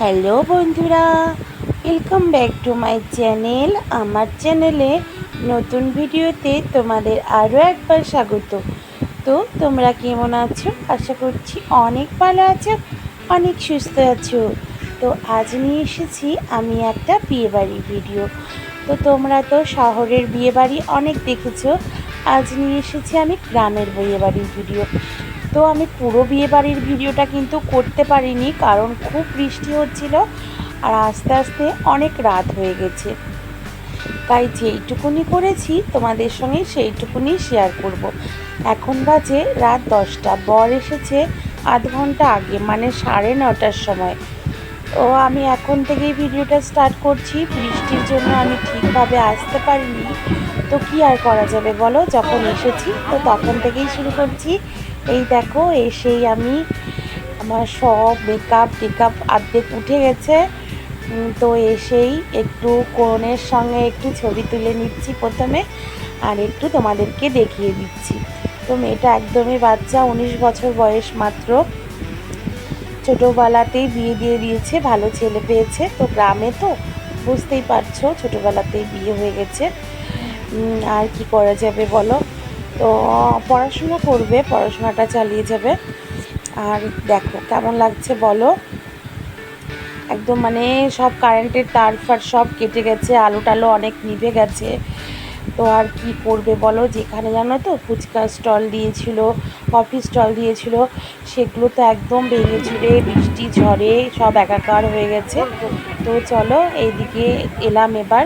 Hello বন্ধুরা welcome back to my channel আমার চ্যানেলে নতুন ভিডিওতে তোমাদের আরও একবার স্বাগত। তো, তোমরা কেমন আছো? আশা করছি অনেক ভালো আছো, অনেক সুস্থ আছো। তো, আজ নিয়ে এসেছি আমি একটা বিয়েবাড়ির ভিডিও তো, তোমরা তো শহরের বিয়েবাড়ি অনেক দেখেছ। আজ নিয়ে এসেছি আমি গ্রামের বিয়েবাড়ির ভিডিও তো আমি পুরো বিয়েবাড়ির ভিডিওটা কিন্তু করতে পারিনি, কারণ খুব বৃষ্টি হচ্ছিল আর আস্তে আস্তে অনেক রাত হয়ে গেছে। তাই যেইটুকুনি করেছি, তোমাদের সঙ্গে সেইটুকুনি শেয়ার করব। এখন বাজে রাত দশটা, বর এসেছে আধ ঘণ্টা আগে মানে সাড়ে নটার সময়। তো আমি এখন থেকেই ভিডিওটা স্টার্ট করছি, বৃষ্টির জন্য আমি ঠিকভাবে আসতে পারিনি। তো কি আর করা যাবে বলো? যখন এসেছি, তো তখন থেকেই শুরু করছি। এই দেখো, এসেই আমি আমার সব মেকআপ টেকআপ অর্ধেক উঠে গেছে। তো এসেই একটু কোনের সঙ্গে একটু ছবি তুলে নিচ্ছি প্রথমে, আর একটু তোমাদেরকে দেখিয়ে দিচ্ছি। তো মেয়েটা একদমই বাচ্চা, উনিশ বছর বয়স মাত্র। ছোটোবেলাতেই বিয়ে দিয়ে দিয়েছে, ভালো ছেলে পেয়েছে। তো গ্রামে তো, বুঝতেই পারছ, ছোটোবেলাতেই বিয়ে হয়ে গেছে। আর কি করা যাবে বলো? তো পড়াশোনা করবে, পড়াশোনাটা চালিয়ে যাবে। আর দেখো, কেমন লাগছে বলো? একদম মানে সব কারেন্টের তার ফার সব কেটে গেছে আলো টালো অনেক নিভে গেছে। তো আর কি করবে বলো? যেখানে জানো তো, ফুচকা স্টল দিয়েছিল কফি স্টল দিয়েছিল, সেগুলো তো একদম ভেঙে চুরে, বৃষ্টি, ঝড়ে সব একাকার হয়ে গেছে। তো চলো, এইদিকে এলাম এবার।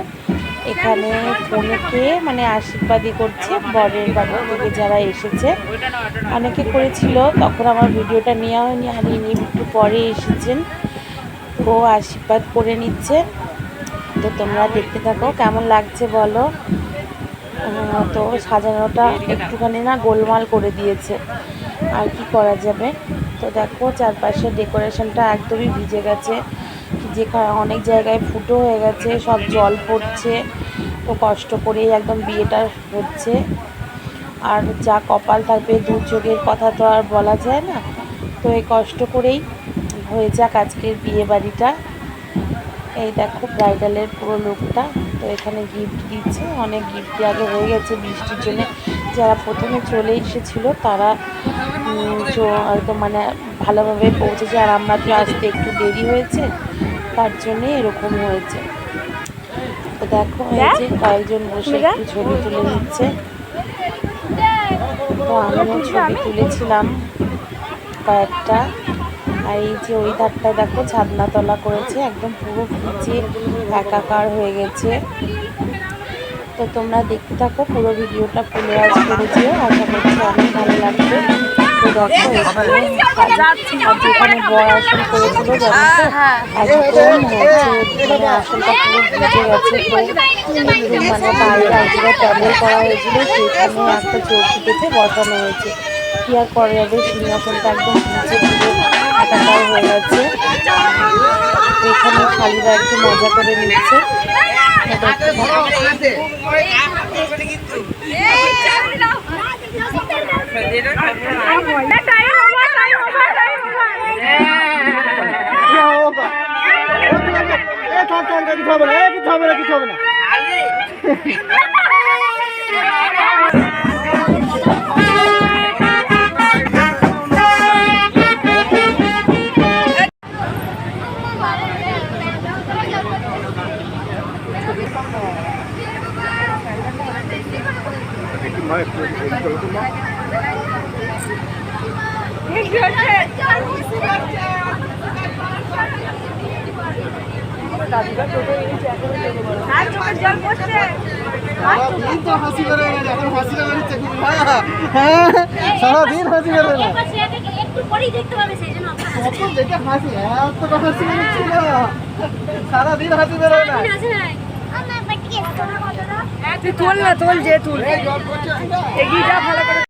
এখানে কনেকে মানে আশীর্বাদই করছে, বরের বাড়ি থেকে যারা এসেছে। অনেকে করেছিল, তখন আমার ভিডিওটা নেওয়া হয়নি ইনি একটু পরে এসেছেন। ও আশীর্বাদ করে নিচ্ছে। তো তোমরা দেখতে থাকো, কেমন লাগছে বলো? তো সাজানোটা একটুখানি না গোলমাল করে দিয়েছে। আর কি করা যাবে? তো দেখো, চারপাশে ডেকোরেশনটা একদমই ভিজে গেছে। যেখানে অনেক জায়গায় ফুটো হয়ে গেছে, সব জল পড়ছে। তো কষ্ট করেই একদম বিয়েটা হচ্ছে। আর যা কপাল থাকবে, দুর্যোগের কথা তো আর বলা যায় না। তো এই কষ্ট করেই হয়ে যাক আজকের বিয়ে বাড়িটা। এই দেখো ব্রাইডালের পুরো লুকটা তো এখানে গিফট দিচ্ছে। অনেক গিফট আগে হয়ে গেছে বৃষ্টির জন্য। যারা প্রথমে চলে এসেছিল, তারা মানে ভালোভাবে পৌঁছেছে। আর আমরা তো আসতে একটু দেরি হয়েছে। তার জন্যে এরকম হয়েছে। তো দেখো এই যে কয়েকজন বসে একটু ছবি তুলে নিচ্ছে। তো আমিও ছবি তুলেছিলাম কয়েকটা। আর এই যে ওই ধারটা দেখো ছাদনা তলা করেছে একদম পুরো ভিজে একাকার হয়ে গেছে। তো তোমরা দেখতে থাকো পুরো ভিডিওটা ফুলে আজ করে দিও। আশা করছি অনেক ভালো লাগবে। এখানে মানে বাইরে আজকে প্যান্ডেল করা হয়েছিল সেখানে একটা চৌকিতেতে বসানো হয়েছে কি আর করা যাবে সিংহাসনটা একদম পুরো একাকার হয়ে গেছে। এখানে শালিরা একটু মজা করে নিচ্ছে তো দেখতে থাকো। থাম থাম কিছু হবে না এ, কিছু হবে না কিছু হবে না সারাদিন তো হাসি না সারাদিন হাসি বেরোয় না বাকি আছে তুই তোল না তোল যে তুল। এগিয়ে যা ভালো করে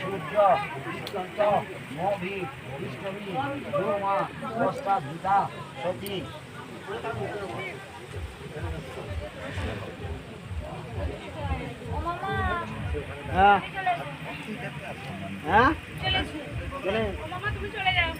সূর্য দৃষ্টান্ত মভি বিষ্ণবী ব্রহ্মা দশটা ভিতা সতী হ্যাঁ হ্যাঁ চলে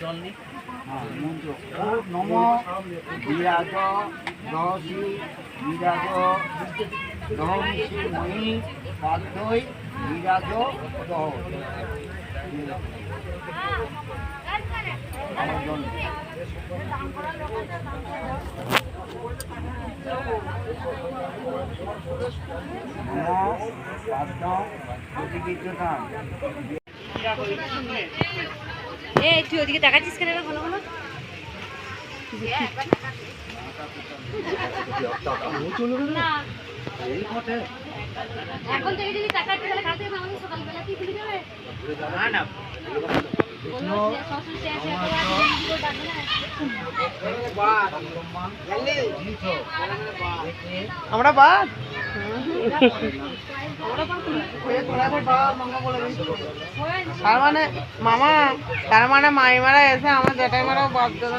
জল ও নম বিরাজ রহসি বিরাজ রহসি মহি পাদ্যই বিরাজ দহ এই তুই ওদিকে দেখাচ্ছিস কেন ঘন ঘন এখন থেকে যদি সকালবেলা কি খুলে যাবে? ডাকবে না। আমরা বাদ? তার মানে মামা তার মানে মাইমারা এসে আমার জেঠাইমারাও বাদ দেবে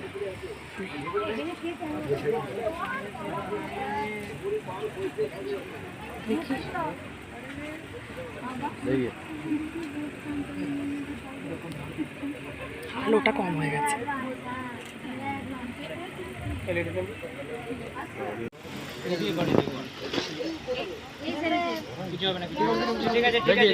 আলোটা কম হয়ে গেছে। কিছু হবে না কিছু ঠিক আছে ঠিক আছে।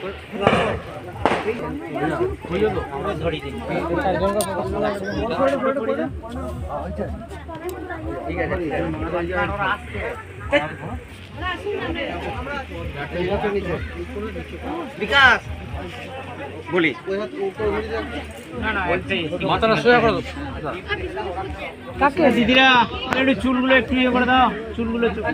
চলো বিকাশ বলি মাথাটা সোজা করে দাও দিদিরা একটু চুলগুলো একটু ইয়ে করে দাও চুলগুলো করো?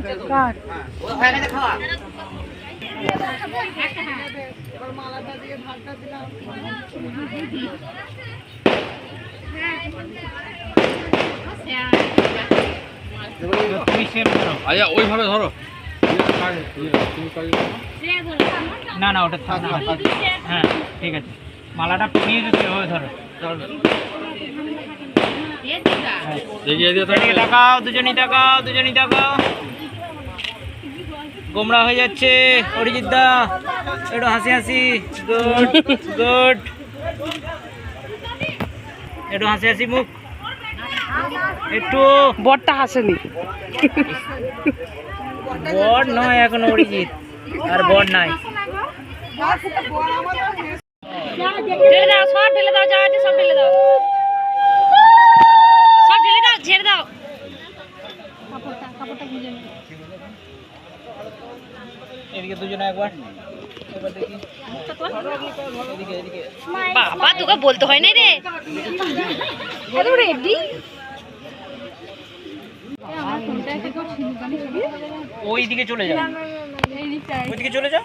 আচ্ছা ওইভাবে ধরো। না না ওটা থাক হ্যাঁ ঠিক আছে। মালাটা পরিয়ে দিতে হবে ধরো। তাকাও। দুজনই দেখাও দুজনই তাকাও। গোমরা হয়ে যাচ্ছে অরিজিৎ দা। একটু হাসি হাসি। Good good. একটু হাসি হাসি মুখ। একটু। বরটা হাসেনি। বর নয় এখন অরিজিৎ আর বর নাই। ঢেলে দাও সব ঢেলে দাও যা আছে সব ঢেলে দাও। সব ঢেলে দাও ঝেড়ে দাও। এদিকে দুজনে একবার। বাবা তোকে বলতে হয় না রে। রেডি। ওই দিকে চলে যাও। ওইদিকে চলে যাও?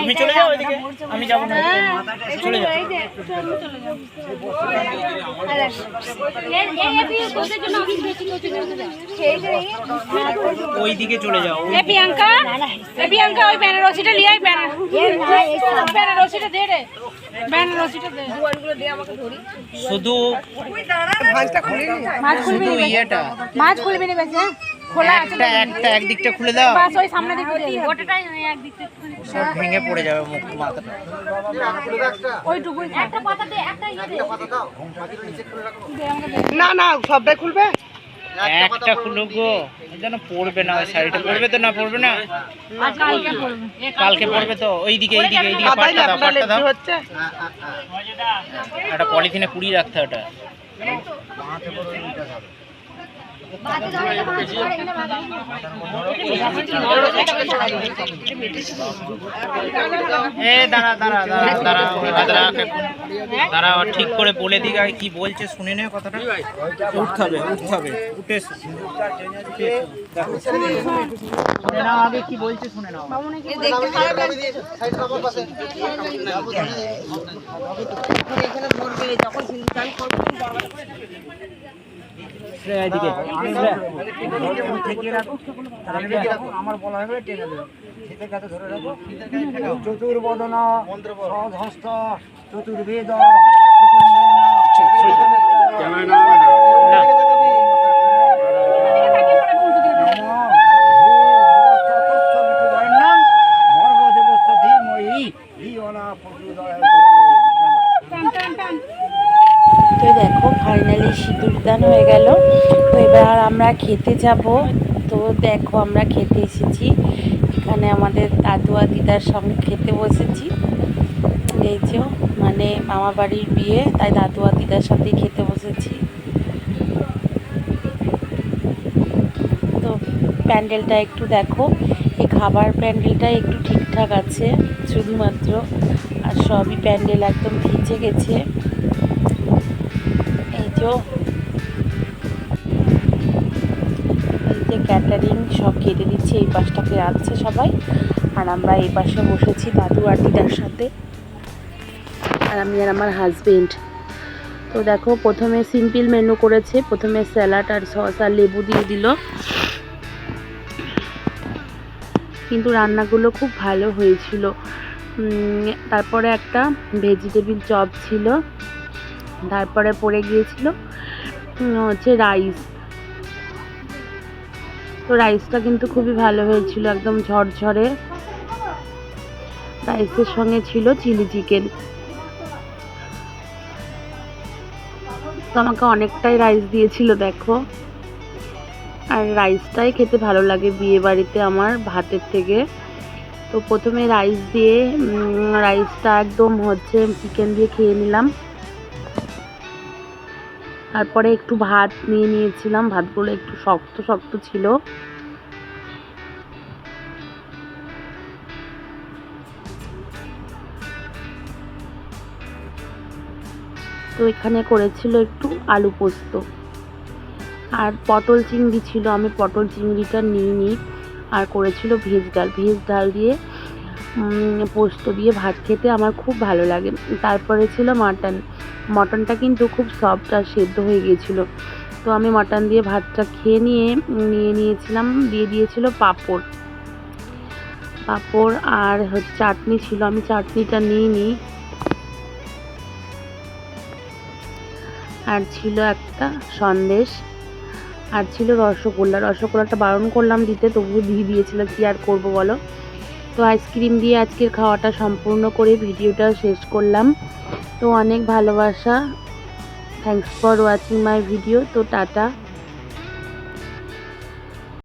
তুমি চলে যাও ওইদিকে? আমি যাব। না। চলে যাও। ওই দিকে চলে যাও এ প্রিয়াঙ্কা? এ প্রিয়াঙ্কা ওই বেনারসিটা নিয়ে আয় বেনার বেনারসিটা দে রে। বেনারসিটা দে। শুধু ভাঁজটা খুলে নি শুধু ইয়েটা। মাছ খুলবি না বেশি খোলা আছে একটা একটা একদিকটা খুলে দাও। বাস ওই সামনে দিকে গোটাটাই একদিক সব ভেঙে পড়ে যাবে মুখ মাথাটা। ওইটুকুই একটা পাতা দে একটা ইয়ে না না সবটাই খুলবে? একটা খুলো গো। যেন পড়বে না ওই শাড়িটা পড়বে তো না পড়বে না? কালকে পড়বে। তো ওইদিকে এইদিকে এইদিকে পাতাই পাটটা দাও ল্যাপটা পাটটা দাও। হচ্ছে। একটা পলিথিনে পুড়িয়ে রাখতে হয় ওটা। ঠিক করে বলে দিক কি বলছে শুনে নে কথাটা। উঠতে হবে উঠতে হবে উঠে শুনে নাও আগে কি বলছে শুনে নাও। শ্রেয়া, এদিকে। শ্রেয়া। আমার বলা হবে টেনে দেবে। শীতের কাছে ধরে রাখো চতুর্বদনা সহস্ত চতুর্বেদ তো দেখো ফাইনালি সিঁদুর দান হয়ে গেল তো এবার আমরা খেতে যাব। তো দেখো আমরা খেতে এসেছি। এখানে আমাদের দাদু আর দিদার সঙ্গে খেতে বসেছি। এই যে মানে মামা বাড়ির বিয়ে, তাই দাদু আর দিদার সাথেই খেতে বসেছি। তো প্যান্ডেলটা একটু দেখো। এই খাবার প্যান্ডেলটা একটু ঠিকঠাক আছে, শুধুমাত্র। আর সবই প্যান্ডেল একদম ভিজে গেছে। এই যে ক্যাটারিং সব কেটে দিচ্ছে, এই পাশটাকে রাখছে সবাই। আর আমরা এই পাশে বসেছি দাদু আর দিদার সাথে। আর আমি আর আমার হাজবেন্ড তো দেখো, প্রথমে সিম্পল মেনু করেছে, প্রথমে স্যালাড আর সস আর লেবু দিয়ে দিল। কিন্তু রান্নাগুলো খুব ভালো হয়েছিল। তারপরে একটা ভেজিটেবিল চপ ছিল। তারপরে পড়ে গিয়েছিল হচ্ছে রাইস তো রাইসটা কিন্তু খুবই ভালো হয়েছিল, একদম ঝরঝরে। রাইসের সঙ্গে ছিল চিলি চিকেন তো আমাকে অনেকটাই রাইস দিয়েছিল, দেখো। আর রাইসটাই খেতে ভালো লাগে বিয়ে বাড়িতে আমার, ভাতের থেকে। তো প্রথমে রাইস দিয়ে রাইসটা একদম হচ্ছে চিকেন দিয়ে খেয়ে নিলাম। তারপরে একটু ভাত নিয়ে নিয়েছিলাম, ভাতগুলো একটু শক্ত শক্ত ছিল। তো এখানে করেছিল একটু আলু পোস্ত। আর পটল চিংড়ি ছিল, আমি পটল চিংড়িটা নিয়ে নিই আর করেছিল ভেজ ডাল। ভেজ ডাল দিয়ে পোস্ত দিয়ে ভাত খেতে আমার খুব ভালো লাগে। তারপরে ছিল মাটন। মটনটা কিন্তু খুব সফট আর সেদ্ধ হয়ে গিয়েছিল। তো আমি মটন দিয়ে ভাতটা খেয়ে নিয়ে নিয়ে নিয়েছিলাম, দিয়ে দিয়েছিল পাঁপড়। পাঁপড় আর চাটনি ছিল, আমি চাটনিটা নিয়ে নিই। আর ছিল একটা সন্দেশ, আর ছিল রসগোল্লা। রসগোল্লাটা বারণ করলাম দিতে, তবুও দিয়ে দিয়েছিল, কি আর করব বলো? তো আইসক্রিম দিয়ে আজকের খাওয়াটা সম্পূর্ণ করে ভিডিওটা শেষ করলাম। তো অনেক ভালোবাসা। Thanks for watching my video তো টাটা।